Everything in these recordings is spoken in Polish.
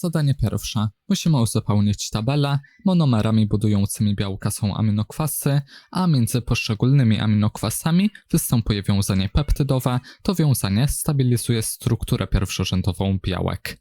Zadanie pierwsze. Musimy uzupełnić tabelę. Monomerami budującymi białka są aminokwasy, a między poszczególnymi aminokwasami występuje wiązanie peptydowe. To wiązanie stabilizuje strukturę pierwszorzędową białek.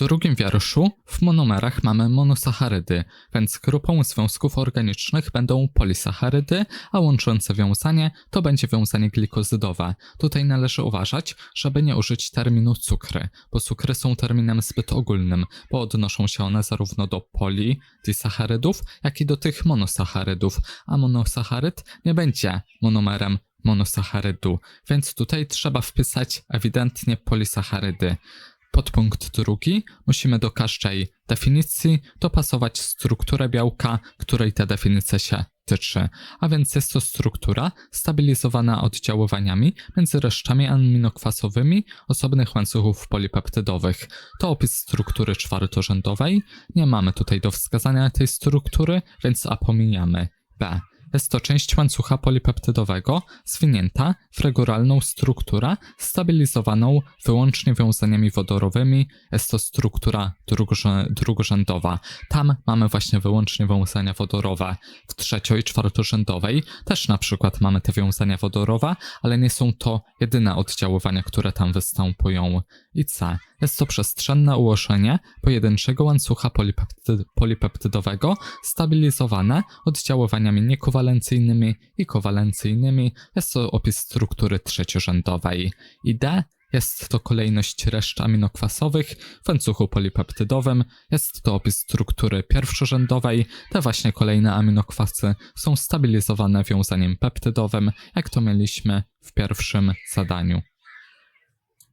Drugim wierszu w monomerach mamy monosacharydy, więc grupą związków organicznych będą polisacharydy, a łączące wiązanie to będzie wiązanie glikozydowe. Tutaj należy uważać, żeby nie użyć terminu cukry, bo cukry są terminem zbyt ogólnym, bo odnoszą się one zarówno do polidisacharydów, jak i do tych monosacharydów, a monosacharyd nie będzie monomerem monosacharydu, więc tutaj trzeba wpisać ewidentnie polisacharydy. Podpunkt drugi. Musimy do każdej definicji dopasować strukturę białka, której ta definicja się tyczy. A więc jest to struktura stabilizowana oddziaływaniami między resztami aminokwasowymi osobnych łańcuchów polipeptydowych. To opis struktury czwartorzędowej. Nie mamy tutaj do wskazania tej struktury, więc a. B. Jest to część łańcucha polipeptydowego, zwinięta w regularną strukturę, stabilizowaną wyłącznie wiązaniami wodorowymi. Jest to struktura drugorzę- drugorzędowa. Tam mamy właśnie wyłącznie wiązania wodorowe. W trzecio- i czwartorzędowej też na przykład mamy te wiązania wodorowe, ale nie są to jedyne oddziaływania, które tam występują. I C. Jest to przestrzenne ułożenie pojedynczego łańcucha polipepty polipeptydowego, stabilizowane oddziaływaniami niekowalencyjnymi i kowalencyjnymi. Jest to opis struktury trzeciorzędowej. I D. Jest to kolejność reszt aminokwasowych w łańcuchu polipeptydowym. Jest to opis struktury pierwszorzędowej. Te właśnie kolejne aminokwasy są stabilizowane wiązaniem peptydowym, jak to mieliśmy w pierwszym zadaniu.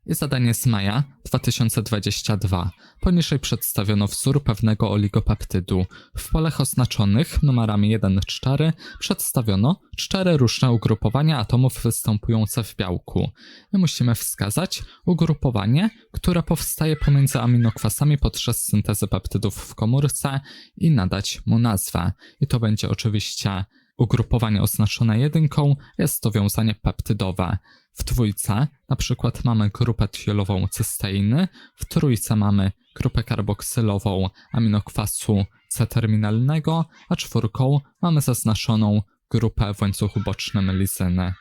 Zadanie z maja 2022. Poniżej przedstawiono wzór pewnego oligopeptydu. W polach oznaczonych numerami 1-4 przedstawiono cztery różne ugrupowania atomów występujące w białku. My musimy wskazać ugrupowanie, które powstaje pomiędzy aminokwasami podczas syntezy peptydów w komórce i nadać mu nazwę. I to będzie oczywiście ugrupowanie oznaczone jedynką, jest to wiązanie peptydowe. W dwójce na przykład mamy grupę tiolową cysteiny, w trójce mamy grupę karboksylową aminokwasu C-terminalnego, a czwórką mamy zaznaczoną grupę w łańcuchu bocznym lizyny.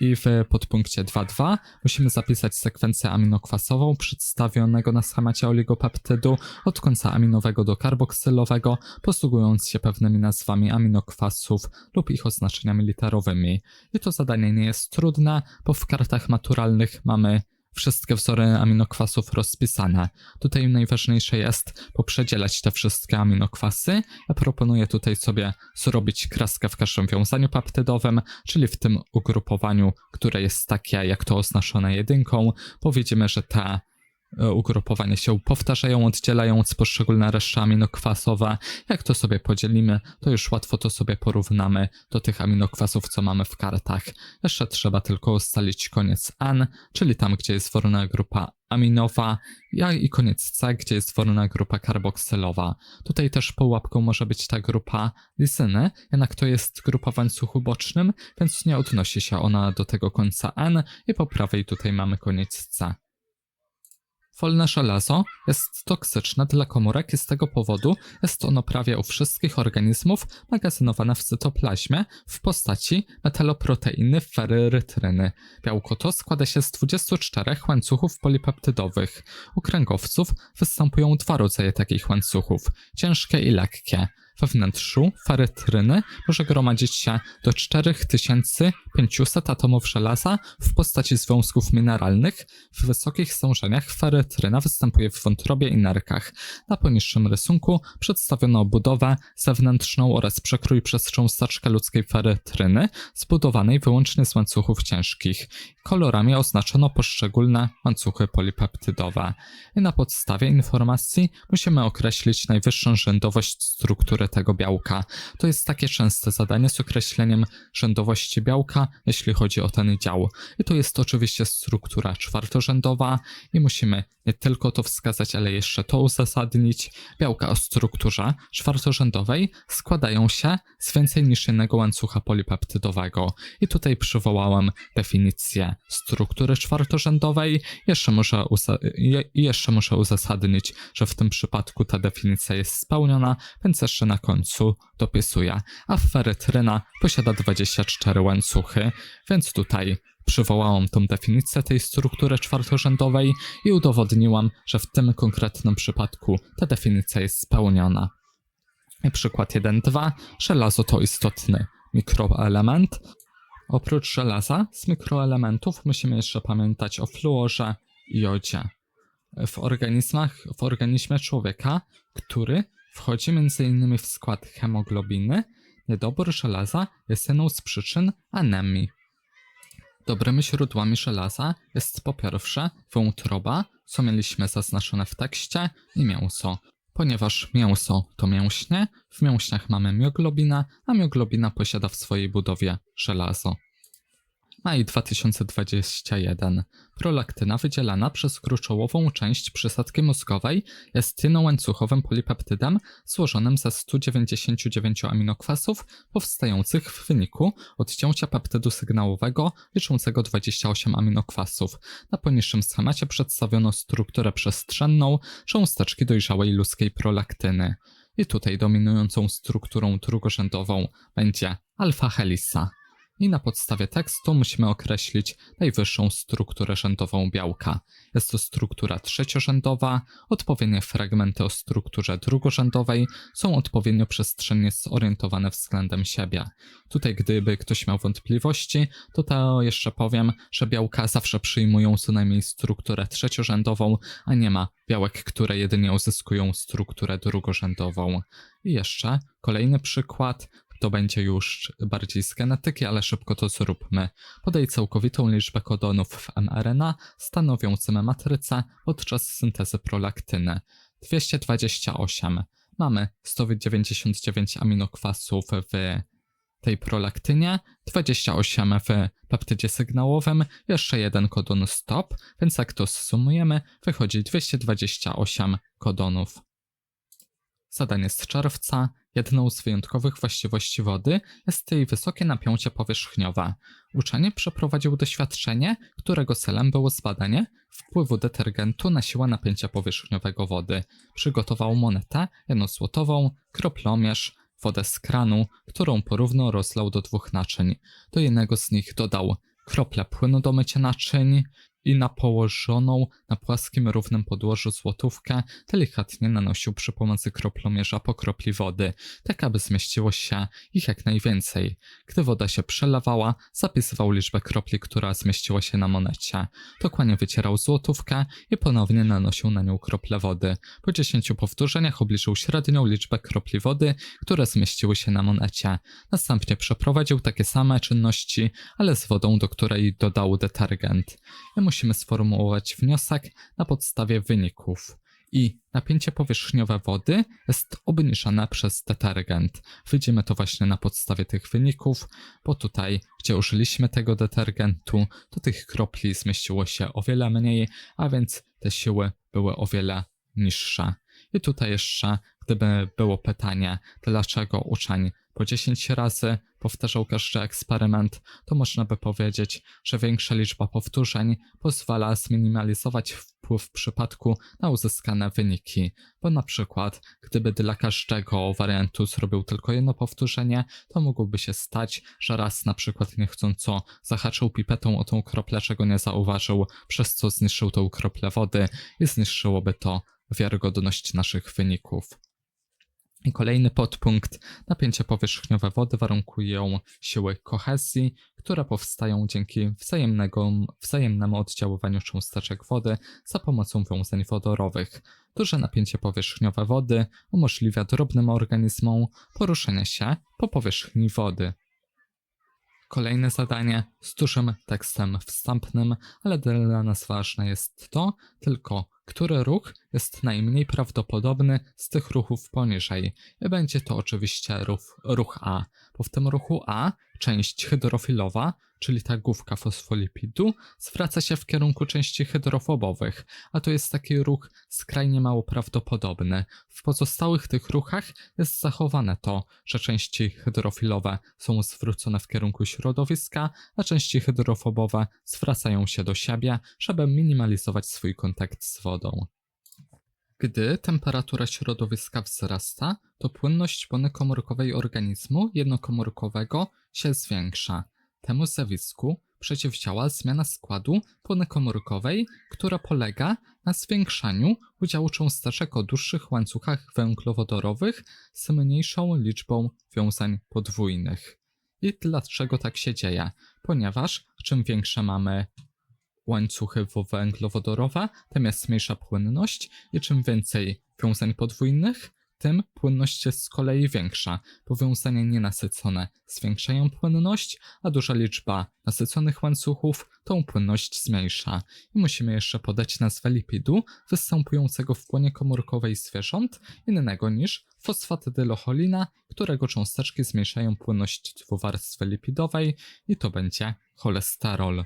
I w podpunkcie 2.2 musimy zapisać sekwencję aminokwasową przedstawionego na schemacie oligopeptydu od końca aminowego do karboksylowego, posługując się pewnymi nazwami aminokwasów lub ich oznaczeniami literowymi. I to zadanie nie jest trudne, bo w kartach maturalnych mamy wszystkie wzory aminokwasów rozpisane. Tutaj najważniejsze jest poprzedzielać te wszystkie aminokwasy. Ja proponuję tutaj sobie zrobić kreskę w każdym wiązaniu peptydowym, czyli w tym ugrupowaniu, które jest takie jak to oznaczone jedynką, bo widzimy, że te ugrupowania się powtarzają, oddzielając poszczególne reszty aminokwasowe. Jak to sobie podzielimy, to już łatwo to sobie porównamy do tych aminokwasów, co mamy w kartach. Jeszcze trzeba tylko ustalić koniec N, czyli tam, gdzie jest worna grupa aminowa, ja i koniec C, gdzie jest worna grupa karboksylowa. Tutaj też pułapką może być ta grupa lisyny, jednak to jest grupa w łańcuchu bocznym, więc nie odnosi się ona do tego końca N i po prawej tutaj mamy koniec C. Folne żelazo jest toksyczne dla komórek i z tego powodu jest ono prawie u wszystkich organizmów magazynowane w cytoplazmie w postaci metaloproteiny feryrytryny. Białko to składa się z 24 łańcuchów polipeptydowych. U kręgowców występują dwa rodzaje takich łańcuchów, ciężkie i lekkie. We wnętrzu ferytryny może gromadzić się do 4500 atomów żelaza w postaci związków mineralnych. W wysokich stężeniach ferytryna występuje w wątrobie i nerkach. Na poniższym rysunku przedstawiono budowę zewnętrzną oraz przekrój przez cząsteczkę ludzkiej ferytryny, zbudowanej wyłącznie z łańcuchów ciężkich. Kolorami oznaczono poszczególne łańcuchy polipeptydowe. I na podstawie informacji musimy określić najwyższą rzędowość struktury tego białka. To jest takie częste zadanie z określeniem rzędowości białka, jeśli chodzi o ten dział. I to jest oczywiście struktura czwartorzędowa i musimy nie tylko to wskazać, ale jeszcze to uzasadnić. Białka o strukturze czwartorzędowej składają się z więcej niż jednego łańcucha polipeptydowego. I tutaj przywołałem definicję struktury czwartorzędowej. Jeszcze muszę, je- jeszcze muszę uzasadnić, że w tym przypadku ta definicja jest spełniona, więc jeszcze na końcu dopisuję. A ferytryna posiada 24 łańcuchy, więc tutaj przywołałam tą definicję tej struktury czwartorzędowej i udowodniłam, że w tym konkretnym przypadku ta definicja jest spełniona. Przykład 1.2. Żelazo to istotny mikroelement. Oprócz żelaza z mikroelementów musimy jeszcze pamiętać o fluorze i jodzie. W organizmach, w organizmie człowieka, który wchodzi m.in. w skład hemoglobiny, niedobór żelaza jest jedną z przyczyn anemii. Dobrymi źródłami żelaza jest po pierwsze wątroba, co mieliśmy zaznaczone w tekście, i mięso. Ponieważ mięso to mięśnie, w mięśniach mamy mioglobinę, a mioglobina posiada w swojej budowie żelazo. Maj 2021. Prolaktyna wydzielana przez gruczołową część przysadki mózgowej jest jednołańcuchowym polipeptydem złożonym ze 199 aminokwasów powstających w wyniku odcięcia peptydu sygnałowego liczącego 28 aminokwasów. Na poniższym schemacie przedstawiono strukturę przestrzenną cząsteczki dojrzałej ludzkiej prolaktyny. I tutaj dominującą strukturą drugorzędową będzie alfa-helisa i na podstawie tekstu musimy określić najwyższą strukturę rzędową białka. Jest to struktura trzeciorzędowa, odpowiednie fragmenty o strukturze drugorzędowej są odpowiednio przestrzennie zorientowane względem siebie. Tutaj gdyby ktoś miał wątpliwości, to to jeszcze powiem, że białka zawsze przyjmują co najmniej strukturę trzeciorzędową, a nie ma białek, które jedynie uzyskują strukturę drugorzędową. I jeszcze kolejny przykład, to będzie już bardziej z genetyki, ale szybko to zróbmy. Podaj całkowitą liczbę kodonów w mRNA stanowiącym matrycę podczas syntezy prolaktyny. 228. Mamy 199 aminokwasów w tej prolaktynie, 28 w peptydzie sygnałowym, jeszcze jeden kodon stop, więc jak to zsumujemy, wychodzi 228 kodonów. Zadanie z czerwca. Jedną z wyjątkowych właściwości wody jest jej wysokie napięcie powierzchniowe. Uczenie przeprowadził doświadczenie, którego celem było zbadanie wpływu detergentu na siłę napięcia powierzchniowego wody. Przygotował monetę jednozłotową, kroplomierz, wodę z kranu, którą porówno rozlał do dwóch naczyń. Do jednego z nich dodał krople płynu do mycia naczyń i na położoną na płaskim, równym podłożu złotówkę delikatnie nanosił przy pomocy kroplomierza po kropli wody, tak aby zmieściło się ich jak najwięcej. Gdy woda się przelewała, zapisywał liczbę kropli, która zmieściła się na monecie. Dokładnie wycierał złotówkę i ponownie nanosił na nią krople wody. Po 10 powtórzeniach obliczył średnią liczbę kropli wody, które zmieściły się na monecie. Następnie przeprowadził takie same czynności, ale z wodą, do której dodał detergent. Musimy sformułować wniosek na podstawie wyników. I napięcie powierzchniowe wody jest obniżane przez detergent. Widzimy to właśnie na podstawie tych wyników, bo tutaj, gdzie użyliśmy tego detergentu, to tych kropli zmieściło się o wiele mniej, a więc te siły były o wiele niższe. I tutaj jeszcze, gdyby było pytanie, dlaczego uczeń po 10 razy powtarzał każdy eksperyment, to można by powiedzieć, że większa liczba powtórzeń pozwala zminimalizować wpływ przypadku na uzyskane wyniki, bo na przykład gdyby dla każdego wariantu zrobił tylko jedno powtórzenie, to mogłoby się stać, że raz na przykład niechcąco zahaczył pipetą o tą kroplę, czego nie zauważył, przez co zniszczył tą kroplę wody i zniszczyłoby to wiarygodność naszych wyników. Kolejny podpunkt. Napięcie powierzchniowe wody warunkują siły kohezji, które powstają dzięki wzajemnego, wzajemnemu oddziaływaniu cząsteczek wody za pomocą wiązań wodorowych. Duże napięcie powierzchniowe wody umożliwia drobnym organizmom poruszenie się po powierzchni wody. Kolejne zadanie z dużym tekstem wstępnym, ale dla nas ważne jest to tylko, który ruch jest najmniej prawdopodobny z tych ruchów poniżej. Będzie to oczywiście ruch, ruch A, bo w tym ruchu A część hydrofilowa, czyli ta główka fosfolipidu, zwraca się w kierunku części hydrofobowych, a to jest taki ruch skrajnie mało prawdopodobny. W pozostałych tych ruchach jest zachowane to, że części hydrofilowe są zwrócone w kierunku środowiska, a części hydrofobowe zwracają się do siebie, żeby minimalizować swój kontakt z wodą. Gdy temperatura środowiska wzrasta, to płynność bony komórkowej organizmu jednokomórkowego się zwiększa. Temu zjawisku przeciwdziała zmiana składu bony komórkowej, która polega na zwiększaniu udziału cząsteczek o dłuższych łańcuchach węglowodorowych z mniejszą liczbą wiązań podwójnych. I dlaczego tak się dzieje? Ponieważ czym większe mamy łańcuchy węglowodorowe, tym jest mniejsza płynność i czym więcej wiązań podwójnych, tym płynność jest z kolei większa. Powiązania nienasycone zwiększają płynność, a duża liczba nasyconych łańcuchów tą płynność zmniejsza. I musimy jeszcze podać nazwę lipidu występującego w płonie komórkowej zwierząt innego niż fosfatydylocholina, którego cząsteczki zmniejszają płynność dwuwarstwy lipidowej i to będzie cholesterol.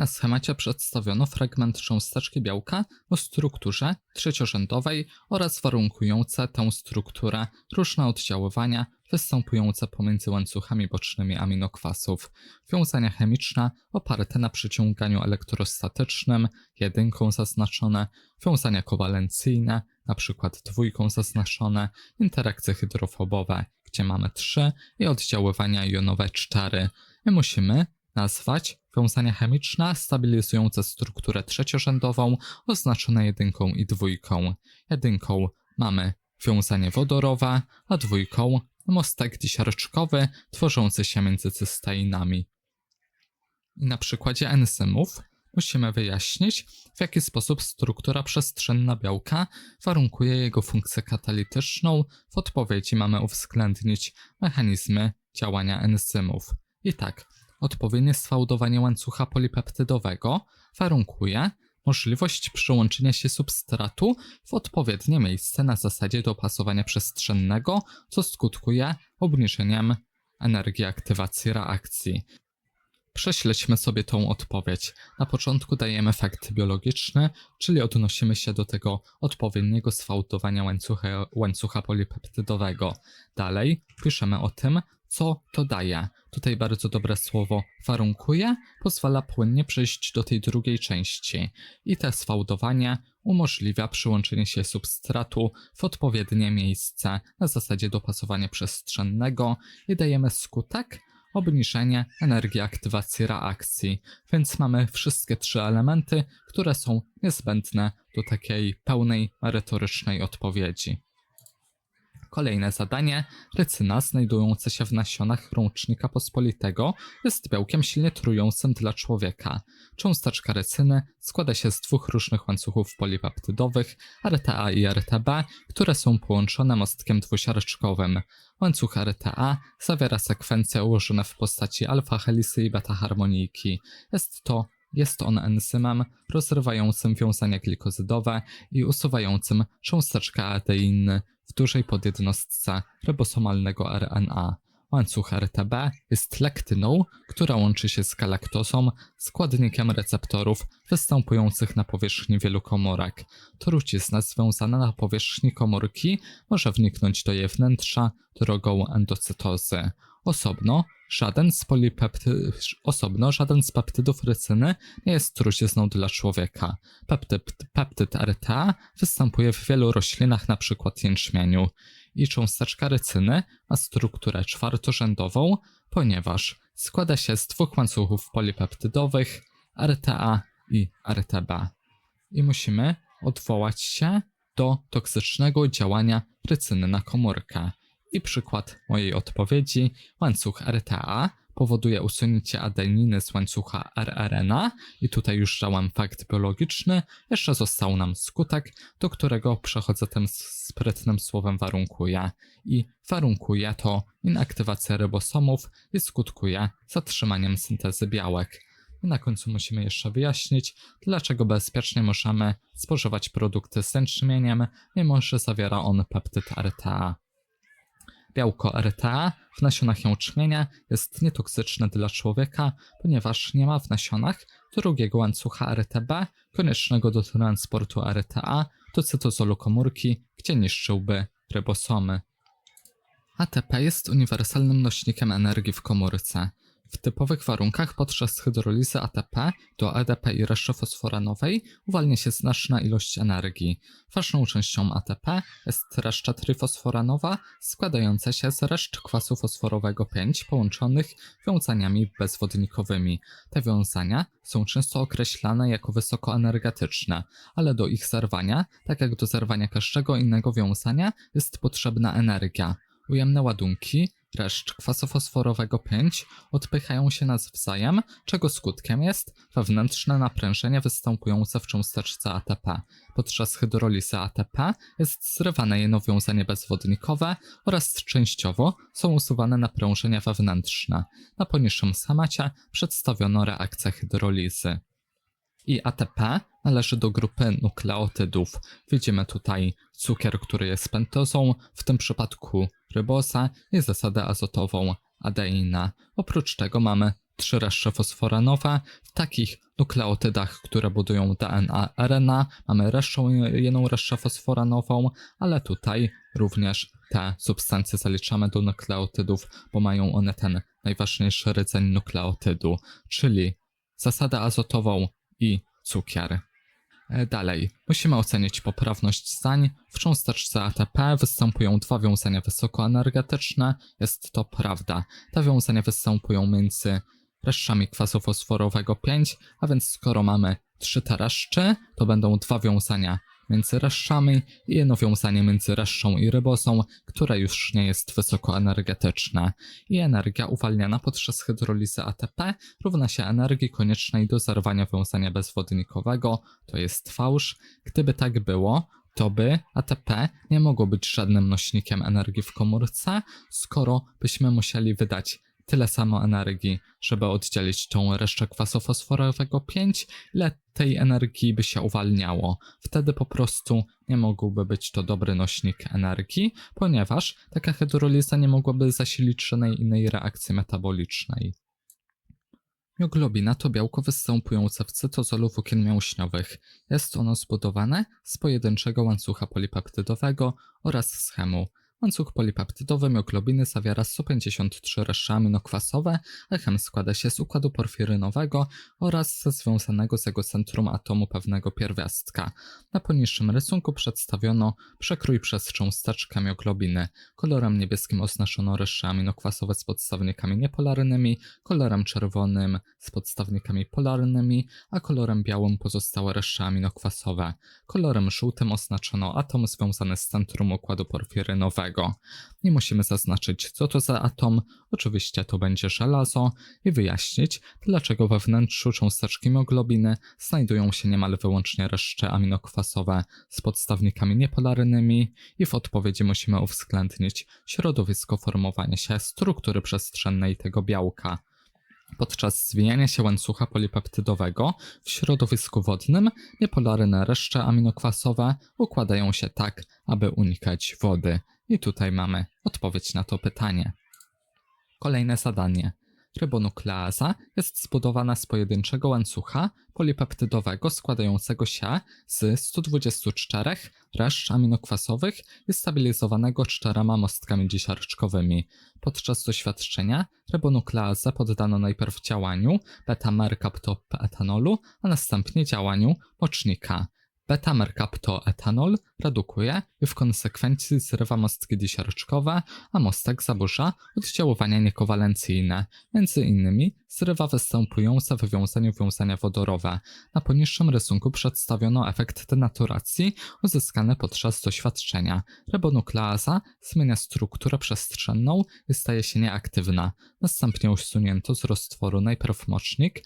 Na schemacie przedstawiono fragment cząsteczki białka o strukturze trzeciorzędowej oraz warunkujące tę strukturę różne oddziaływania występujące pomiędzy łańcuchami bocznymi aminokwasów. Wiązania chemiczne oparte na przyciąganiu elektrostatycznym, jedynką zaznaczone, wiązania kowalencyjne, przykład dwójką zaznaczone, interakcje hydrofobowe, gdzie mamy 3 i oddziaływania jonowe 4. My musimy nazwać wiązania chemiczne stabilizujące strukturę trzeciorzędową oznaczone jedynką i dwójką. Jedynką mamy wiązanie wodorowe, a dwójką mostek disiarczkowy tworzący się między cysteinami. Na przykładzie enzymów musimy wyjaśnić, w jaki sposób struktura przestrzenna białka warunkuje jego funkcję katalityczną. W odpowiedzi mamy uwzględnić mechanizmy działania enzymów. I tak, odpowiednie sfałdowanie łańcucha polipeptydowego warunkuje możliwość przyłączenia się substratu w odpowiednie miejsce na zasadzie dopasowania przestrzennego, co skutkuje obniżeniem energii aktywacji reakcji. Prześledźmy sobie tą odpowiedź. Na początku dajemy fakt biologiczny, czyli odnosimy się do tego odpowiedniego sfałdowania łańcucha, łańcucha polipeptydowego. Dalej piszemy o tym, co to daje. Tutaj bardzo dobre słowo warunkuje, pozwala płynnie przejść do tej drugiej części. I te sfałdowanie umożliwia przyłączenie się substratu w odpowiednie miejsce na zasadzie dopasowania przestrzennego i dajemy skutek obniżenie energii aktywacji reakcji, więc mamy wszystkie trzy elementy, które są niezbędne do takiej pełnej merytorycznej odpowiedzi. Kolejne zadanie. Rycyna znajdująca się w nasionach rącznika pospolitego jest białkiem silnie trującym dla człowieka. Cząsteczka rycyny składa się z dwóch różnych łańcuchów polipeptydowych, RTA i RTB, które są połączone mostkiem dwusiarczkowym. Łańcuch RTA zawiera sekwencje ułożone w postaci alfa-helisy i beta-harmonijki. Jest to jest on enzymem rozrywającym wiązania glikozydowe i usuwającym cząsteczkę adeiny w dużej podjednostce ribosomalnego RNA. Łańcuch RTB jest lektyną, która łączy się z galaktozą, składnikiem receptorów występujących na powierzchni wielu komórek. Trucizna związana na powierzchni komórki może wniknąć do jej wnętrza drogą endocytozy. Osobno żaden z, polipepty... Osobno żaden z peptydów rycyny nie jest trucizną dla człowieka. Peptyd, peptyd RTA występuje w wielu roślinach, np. jęczmieniu. I cząsteczka rycyny ma strukturę czwartorzędową, ponieważ składa się z dwóch łańcuchów polipeptydowych RTA i RTB. I musimy odwołać się do toksycznego działania rycyny na komórkę. I przykład mojej odpowiedzi: łańcuch RTA powoduje usunięcie adeniny z łańcucha rRNA i tutaj już dałem fakt biologiczny, jeszcze został nam skutek, do którego przechodzę tym sprytnym słowem warunkuje. I warunkuje to inaktywację rybosomów i skutkuje zatrzymaniem syntezy białek. I na końcu musimy jeszcze wyjaśnić, dlaczego bezpiecznie możemy spożywać produkty z jęczmieniem, mimo że zawiera on peptyd RTA. Białko RTA w nasionach jęczmienia jest nietoksyczne dla człowieka, ponieważ nie ma w nasionach drugiego łańcucha RTB koniecznego do transportu RTA do cytozolu komórki, gdzie niszczyłby rybosomy. ATP jest uniwersalnym nośnikiem energii w komórce. W typowych warunkach podczas hydrolizy ATP do EDP i reszty fosforanowej uwalnia się znaczna ilość energii. Ważną częścią ATP jest reszta trifosforanowa składająca się z reszt kwasu fosforowego 5 połączonych wiązaniami bezwodnikowymi. Te wiązania są często określane jako wysokoenergetyczne, ale do ich zerwania, tak jak do zerwania każdego innego wiązania, jest potrzebna energia. Ujemne ładunki resztk kwasu fosforowego 5 odpychają się nawzajem, czego skutkiem jest wewnętrzne naprężenie występujące w cząsteczce ATP. Podczas hydrolizy ATP jest zrywane jedno wiązanie bezwodnikowe oraz częściowo są usuwane naprężenia wewnętrzne. Na poniższym schemacie przedstawiono reakcję hydrolizy. I ATP należy do grupy nukleotydów. Widzimy tutaj cukier, który jest pentozą, w tym przypadku ryboza i zasadę azotową adeina. Oprócz tego mamy trzy reszty fosforanowe. W takich nukleotydach, które budują DNA, RNA, mamy resztą, jedną resztę fosforanową, ale tutaj również te substancje zaliczamy do nukleotydów, bo mają one ten najważniejszy rdzeń nukleotydu, czyli zasadę azotową i cukier. E, Dalej, musimy ocenić poprawność zdań. W cząsteczce ATP występują dwa wiązania wysokoenergetyczne. Jest to prawda. Te wiązania występują między resztkami kwasu fosforowego 5, a więc skoro mamy trzy te reszty, to będą dwa wiązania między resztkami i jedno wiązanie między resztą i rybozą, które już nie jest wysokoenergetyczne. I energia uwalniana podczas hydrolizy ATP równa się energii koniecznej do zerwania wiązania bezwodnikowego, to jest fałsz. Gdyby tak było, to by ATP nie mogło być żadnym nośnikiem energii w komórce, skoro byśmy musieli wydać tyle samo energii, żeby oddzielić tą resztę kwasu fosforowego 5, ile tej energii by się uwalniało. Wtedy po prostu nie mógłby być to dobry nośnik energii, ponieważ taka hydroliza nie mogłaby zasilić żadnej innej reakcji metabolicznej. Mioglobina to białko występujące w cytozolu włókien mięśniowych. Jest ono zbudowane z pojedynczego łańcucha polipeptydowego oraz schemu. Łańcuch polipeptydowy mioglobiny zawiera 153 reszty aminokwasowe, a chem składa się z układu porfirynowego oraz ze związanego z jego centrum atomu pewnego pierwiastka. Na poniższym rysunku przedstawiono przekrój przez cząsteczkę mioglobiny. Kolorem niebieskim oznaczono reszty aminokwasowe z podstawnikami niepolarnymi, kolorem czerwonym z podstawnikami polarnymi, a kolorem białym pozostałe reszty aminokwasowe. Kolorem żółtym oznaczono atom związany z centrum układu porfirynowego. Nie musimy zaznaczyć, co to za atom, oczywiście to będzie żelazo, i wyjaśnić, dlaczego we wnętrzu cząsteczki mioglobiny znajdują się niemal wyłącznie reszty aminokwasowe z podstawnikami niepolarnymi i w odpowiedzi musimy uwzględnić środowisko formowania się struktury przestrzennej tego białka. Podczas zwijania się łańcucha polipeptydowego w środowisku wodnym niepolarne reszty aminokwasowe układają się tak, aby unikać wody. I tutaj mamy odpowiedź na to pytanie. Kolejne zadanie. Rybonukleaza jest zbudowana z pojedynczego łańcucha polipeptydowego składającego się z 124 reszt aminokwasowych i stabilizowanego czterema mostkami dziesiarczkowymi. Podczas doświadczenia rybonukleazę poddano najpierw działaniu beta-mercaptoetanolu, a następnie działaniu mocznika. Beta-mercaptoetanol redukuje i w konsekwencji zrywa mostki disiarczkowe, a mostek zaburza oddziaływania niekowalencyjne, między innymi zrywa występujące w wiązaniu wiązania wodorowe. Na poniższym rysunku przedstawiono efekt denaturacji uzyskany podczas doświadczenia. Ribonukleaza zmienia strukturę przestrzenną i staje się nieaktywna. Następnie usunięto z roztworu najpierw mocznik,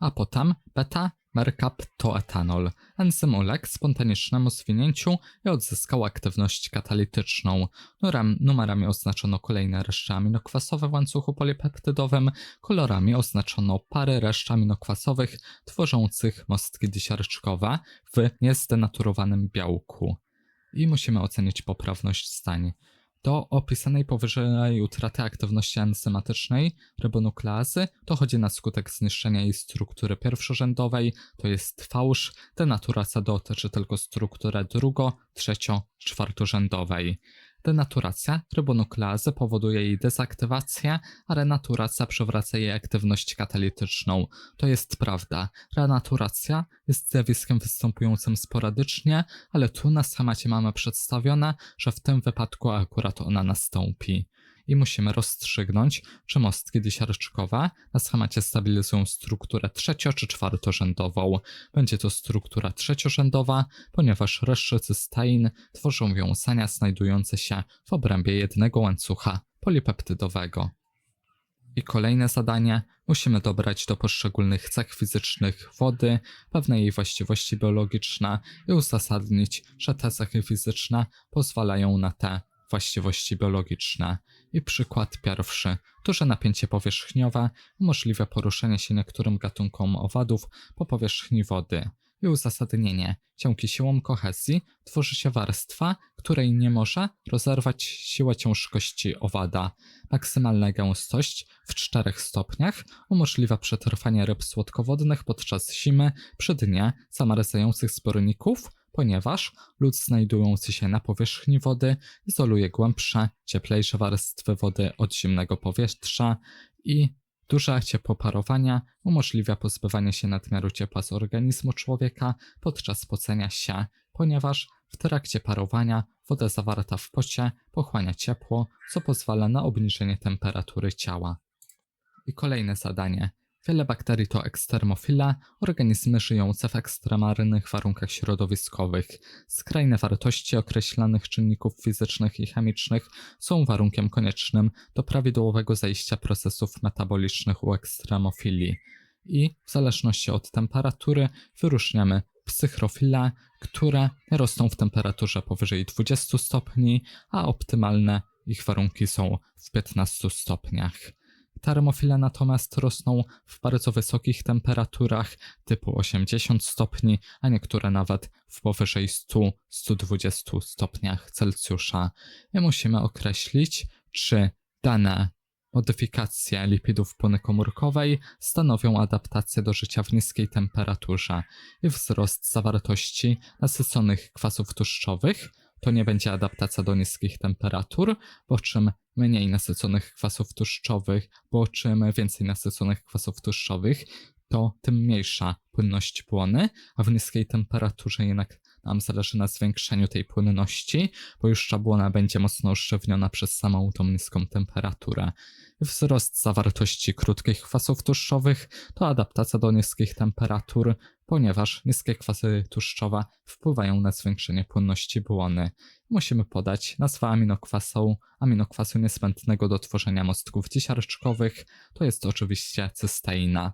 a potem beta Mercap to etanol. Enzym uległ spontanicznemu zwinięciu i odzyskał aktywność katalityczną. Numerami, numerami oznaczono kolejne reszty aminokwasowe w łańcuchu polipeptydowym, kolorami oznaczono pary reszt aminokwasowych tworzących mostki disiarczkowe w niezdenaturowanym białku. I musimy ocenić poprawność zdań. Do opisanej powyżej utraty aktywności enzymatycznej rybonukleazy. Dochodzi na skutek zniszczenia jej struktury pierwszorzędowej, to jest fałsz, denaturacja dotyczy tylko struktury drugo-, trzecio-, czwartorzędowej. Denaturacja rybonukleazy powoduje jej dezaktywację, a renaturacja przywraca jej aktywność katalityczną. To jest prawda. Renaturacja jest zjawiskiem występującym sporadycznie, ale tu na schemacie mamy przedstawione, że w tym wypadku akurat ona nastąpi. I musimy rozstrzygnąć, czy mostki disiarczkowe na schemacie stabilizują strukturę trzecio- czy czwartorzędową. Będzie to struktura trzeciorzędowa, ponieważ reszty cystein tworzą wiązania znajdujące się w obrębie jednego łańcucha polipeptydowego. I kolejne zadanie. Musimy dobrać do poszczególnych cech fizycznych wody pewne jej właściwości biologiczne i uzasadnić, że te cechy fizyczne pozwalają na te właściwości biologiczne. I przykład pierwszy. Duże napięcie powierzchniowe umożliwia poruszanie się niektórym gatunkom owadów po powierzchni wody. I uzasadnienie. Dzięki siłom kohezji tworzy się warstwa, której nie może rozerwać siła ciężkości owada. Maksymalna gęstość w 4 stopniach umożliwia przetrwanie ryb słodkowodnych podczas zimy przy dnie zamarzających zbiorników, ponieważ lód znajdujący się na powierzchni wody izoluje głębsze, cieplejsze warstwy wody od zimnego powietrza i duże ciepło parowania umożliwia pozbywanie się nadmiaru ciepła z organizmu człowieka podczas pocenia się, ponieważ w trakcie parowania woda zawarta w pocie pochłania ciepło, co pozwala na obniżenie temperatury ciała. I kolejne zadanie. Wiele bakterii to ekstermofile, organizmy żyjące w ekstremalnych warunkach środowiskowych. Skrajne wartości określanych czynników fizycznych i chemicznych są warunkiem koniecznym do prawidłowego zajścia procesów metabolicznych u ekstremofili. I w zależności od temperatury wyróżniamy psychrofile, które rosną w temperaturze powyżej 20 stopni, a optymalne ich warunki są w 15 stopniach. Termofile natomiast rosną w bardzo wysokich temperaturach typu 80 stopni, a niektóre nawet w powyżej 100-120 stopniach Celsjusza. I musimy określić, czy dane modyfikacje lipidów płyny komórkowej stanowią adaptację do życia w niskiej temperaturze i wzrost zawartości nasyconych kwasów tłuszczowych to nie będzie adaptacja do niskich temperatur, bo czym mniej nasyconych kwasów tłuszczowych, bo czym więcej nasyconych kwasów tłuszczowych, to tym mniejsza płynność błony, a w niskiej temperaturze jednak nam zależy na zwiększeniu tej płynności, bo już szabłona będzie mocno uszczywniona przez samą tą niską temperaturę. Wzrost zawartości krótkich kwasów tłuszczowych to adaptacja do niskich temperatur, ponieważ niskie kwasy tłuszczowe wpływają na zwiększenie płynności błony. Musimy podać nazwę aminokwasu, aminokwasu niezbędnego do tworzenia mostków disiarczkowych, to jest oczywiście cysteina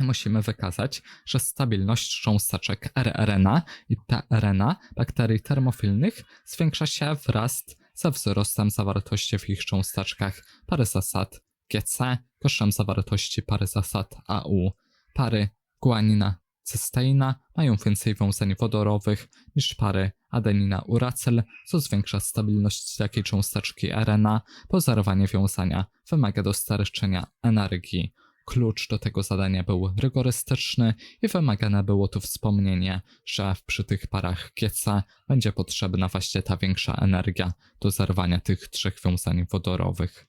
musimy wykazać, że stabilność cząsteczek rRNA i tRNA bakterii termofilnych zwiększa się wraz ze wzrostem zawartości w ich cząsteczkach pary zasad GC kosztem zawartości pary zasad AU. Pary guanina cysteina mają więcej wiązań wodorowych niż pary adenina uracyl, co zwiększa stabilność takiej cząsteczki RNA, bo wiązania wymaga dostarczenia energii. Klucz do tego zadania był rygorystyczny i wymagane było tu wspomnienie, że przy tych parach kieca będzie potrzebna właśnie ta większa energia do zerwania tych trzech wiązań wodorowych.